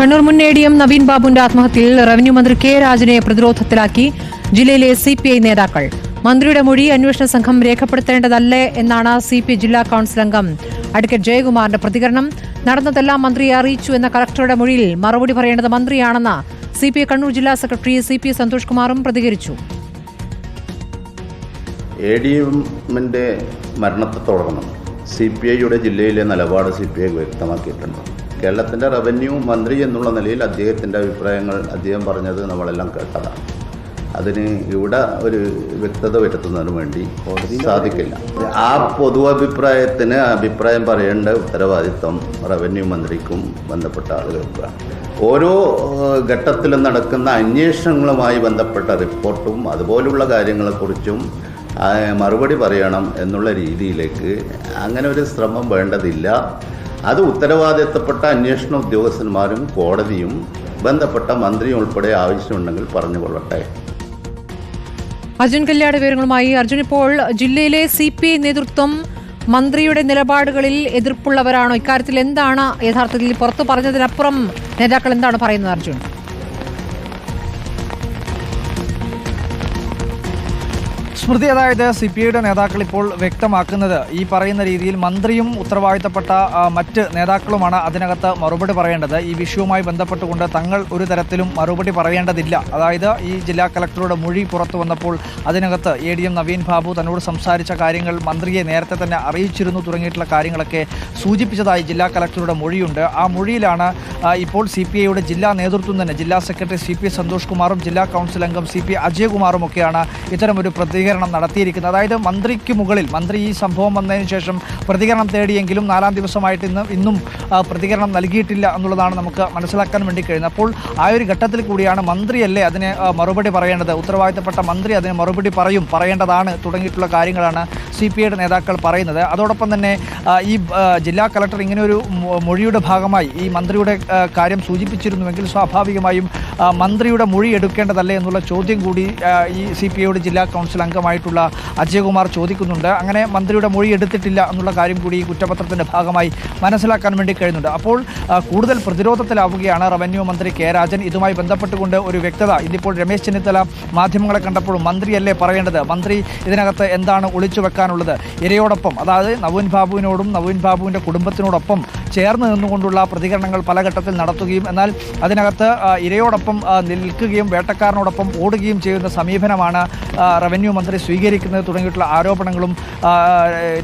കണ്ണൂർ മുൻ A D M Naveen ബാബുവിന്റെ ആത്മഹത്യയിൽ revenue മന്ത്രി കെ രാജനെ പ്രതിരോധത്തിലാക്കി ജില്ലയിലെ സി പി ഐ നേതാക്കൾ. മന്ത്രിയുടെ മൊഴി അന്വേഷണ സംഘം രേഖപ്പെടുത്തേണ്ടതല്ലേ എന്നാണ് സി പി ജില്ലാ കൌൺസിൽ അംഗം അഡ്വക്കേറ്റ് ജയകുമാറിന്റെ പ്രതികരണം. നടന്നതെല്ലാം മന്ത്രിയെ അറിയിച്ചു എന്ന കളക്ടറുടെ മൊഴിയിൽ മറുപടി പറയേണ്ടത് മന്ത്രിയാണെന്ന് സി പി ഐ കണ്ണൂർ ജില്ലാ സെക്രട്ടറി സി പി സന്തോഷ് കുമാറും പ്രതികരിച്ചു. മരണത്തെ തുടർന്ന് സി പി ഐയുടെ ജില്ലയിലെ നിലപാട് സി പി ഐ വ്യക്തമാക്കിയിട്ടുണ്ട്. കേരളത്തിന്റെ റവന്യൂ മന്ത്രി എന്നുള്ള നിലയിൽ അദ്ദേഹത്തിന്റെ അഭിപ്രായങ്ങൾ അദ്ദേഹം പറഞ്ഞത് നമ്മളെല്ലാം കേട്ടതാണ് അതിന് ഇവിടെ ഒരു വ്യക്തത വരുത്തുന്നതിന് വേണ്ടി സാധിക്കില്ല. ആ പൊതു അഭിപ്രായത്തിന് അഭിപ്രായം പറയേണ്ട ഉത്തരവാദിത്വം റവന്യൂ മന്ത്രിക്കും ബന്ധപ്പെട്ട ആളുകൾക്കാണ്. ഓരോ ഘട്ടത്തിലും നടക്കുന്ന അന്വേഷണങ്ങളുമായി ബന്ധപ്പെട്ട റിപ്പോർട്ടും അതുപോലുള്ള കാര്യങ്ങളെക്കുറിച്ചും മറുപടി പറയണം എന്നുള്ള രീതിയിലേക്ക് അങ്ങനെ ഒരു ശ്രമം വേണ്ടതില്ല. അത് ഉത്തരവാദിത്തപ്പെട്ട അന്വേഷണ ഉദ്യോഗസ്ഥന്മാരും കോടതിയും ബന്ധപ്പെട്ട മന്ത്രിയും ഉൾപ്പെടെ ആവശ്യമുണ്ടെങ്കിൽ പറഞ്ഞുകൊള്ളട്ടെ. അർജുൻ കല്യാട് വിവരങ്ങളുമായി. അർജുൻ ഇപ്പോൾ ജില്ലയിലെ സി പി നേതൃത്വം മന്ത്രിയുടെ നിലപാടുകളിൽ എതിർപ്പുള്ളവരാണോ? ഇക്കാര്യത്തിൽ എന്താണ് യഥാർത്ഥത്തിൽ പുറത്തു പറഞ്ഞതിനപ്പുറം നേതാക്കൾ എന്താണ് പറയുന്നത് അർജുൻ? സ്മൃതി അതായത് സി പി ഐയുടെ നേതാക്കൾ ഇപ്പോൾ വ്യക്തമാക്കുന്നത്. ഈ പറയുന്ന രീതിയിൽ മന്ത്രിയും ഉത്തരവാദിത്തപ്പെട്ട മറ്റ് നേതാക്കളുമാണ് അതിനകത്ത് മറുപടി പറയേണ്ടത്. ഈ വിഷയവുമായി ബന്ധപ്പെട്ടുകൊണ്ട് തങ്ങൾ ഒരു തരത്തിലും മറുപടി പറയേണ്ടതില്ല. അതായത് ഈ ജില്ലാ കളക്ടറുടെ മൊഴി പുറത്തു വന്നപ്പോൾ അതിനകത്ത് A D M Naveen Babu തന്നോട് സംസാരിച്ച കാര്യങ്ങൾ മന്ത്രിയെ നേരത്തെ തന്നെ അറിയിച്ചിരുന്നു തുടങ്ങിയിട്ടുള്ള കാര്യങ്ങളൊക്കെ സൂചിപ്പിച്ചതായി ജില്ലാ കളക്ടറുടെ മൊഴിയുണ്ട്. ആ മൊഴിയിലാണ് ഇപ്പോൾ സി പി ഐയുടെ ജില്ലാ നേതൃത്വം തന്നെ ജില്ലാ സെക്രട്ടറി സി പി സന്തോഷ് കുമാറും ജില്ലാ കൗൺസിൽ അംഗം സി പി അജയകുമാറും ഒക്കെയാണ് ഇത്തരമൊരു പ്രതികരണം നടത്തിയിരിക്കുന്നത്. അതായത് മന്ത്രിക്ക് മുകളിൽ മന്ത്രി ഈ സംഭവം വന്നതിന് ശേഷം പ്രതികരണം തേടിയെങ്കിലും നാലാം ദിവസമായിട്ട് ഇന്ന് ഇന്നും പ്രതികരണം നൽകിയിട്ടില്ല എന്നുള്ളതാണ് നമുക്ക് മനസ്സിലാക്കാൻ വേണ്ടി കഴിയുന്നത്. അപ്പോൾ ആ ഒരു ഘട്ടത്തിൽ കൂടിയാണ് മന്ത്രിയല്ലേ അതിന് മറുപടി പറയേണ്ടത്? ഉത്തരവാദിത്തപ്പെട്ട മന്ത്രി അതിന് മറുപടി പറയും പറയേണ്ടതാണ് തുടങ്ങിയിട്ടുള്ള കാര്യങ്ങളാണ് സി പി ഐയുടെ നേതാക്കൾ പറയുന്നത്. അതോടൊപ്പം തന്നെ ഈ ജില്ലാ കളക്ടർ ഇങ്ങനെയൊരു മൊഴിയുടെ ഭാഗമായി ഈ മന്ത്രിയുടെ കാര്യം സൂചിപ്പിച്ചിരുന്നുവെങ്കിൽ സ്വാഭാവികമായും മന്ത്രിയുടെ മൊഴി എടുക്കേണ്ടതല്ലേ എന്നുള്ള ചോദ്യം കൂടി ഈ സി പി ഐയുടെ ജില്ലാ കൗൺസിൽ അംഗമായിട്ടുള്ള അജയകുമാർ ചോദിക്കുന്നുണ്ട്. അങ്ങനെ മന്ത്രിയുടെ മൊഴി എടുത്തിട്ടില്ല എന്നുള്ള കാര്യം കൂടി ഈ കുറ്റപത്രത്തിന്റെ ഭാഗമായി മനസ്സിലാക്കാൻ വേണ്ടി കഴിയുന്നുണ്ട് അപ്പോൾ കൂടുതൽ പ്രതിരോധത്തിലാവുകയാണ് റവന്യൂ മന്ത്രി കെ രാജൻ. ഇതുമായി ബന്ധപ്പെട്ടുകൊണ്ട് ഒരു വ്യക്തത. ഇന്നിപ്പോൾ രമേശ് ചെന്നിത്തല മാധ്യമങ്ങളെ കണ്ടപ്പോഴും മന്ത്രിയല്ലേ പറയേണ്ടത്? മന്ത്രി ഇതിനകത്ത് എന്താണ് ഒളിച്ചു വെക്കാനുള്ളത്? ഇരയോടൊപ്പം അതായത് നവീൻ ബാബുവിനോടും നവീൻ ബാബുവിന്റെ കുടുംബത്തിനോടൊപ്പം ചേർന്ന് നിന്നുകൊണ്ടുള്ള പ്രതികരണങ്ങൾ പല ഘട്ടത്തിൽ നടത്തുകയും എന്നാൽ അതിനകത്ത് ഇരയോടൊപ്പം നിൽക്കുകയും വേട്ടക്കാരനോടൊപ്പം ഓടുകയും ചെയ്യുന്ന സമീപനമാണ് റവന്യൂ മന്ത്രി സ്വീകരിക്കുന്നത് തുടങ്ങിയിട്ടുള്ള ആരോപണങ്ങളും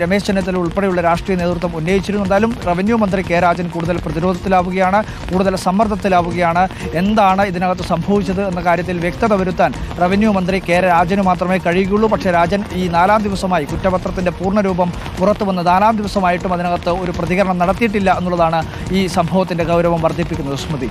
രമേശ് ചെന്നിത്തല ഉൾപ്പെടെയുള്ള രാഷ്ട്രീയ നേതൃത്വം ഉന്നയിച്ചിരുന്നു. എന്തായാലും റവന്യൂ മന്ത്രി കെ രാജൻ കൂടുതൽ പ്രതിരോധത്തിലാവുകയാണ് കൂടുതൽ സമ്മർദ്ദത്തിലാവുകയാണ്. എന്താണ് ഇതിനകത്ത് സംഭവിച്ചത് എന്ന കാര്യത്തിൽ വ്യക്തത വരുത്താൻ റവന്യൂ മന്ത്രി കെ രാജന് മാത്രമേ കഴിയുകയുള്ളൂ. പക്ഷേ രാജൻ ഈ നാലാം ദിവസമായി കുറ്റപത്രത്തിന്റെ പൂർണരൂപം പുറത്തു വന്ന് നാലാം ദിവസമായിട്ടും അതിനകത്ത് ഒരു പ്രതികരണം നടത്തിയിട്ടില്ല. എന്നുള്ളതാണ് ഈ സംഭവത്തിന്റെ ഗൗരവം വർദ്ധിപ്പിക്കുന്നത് സ്മൃതി.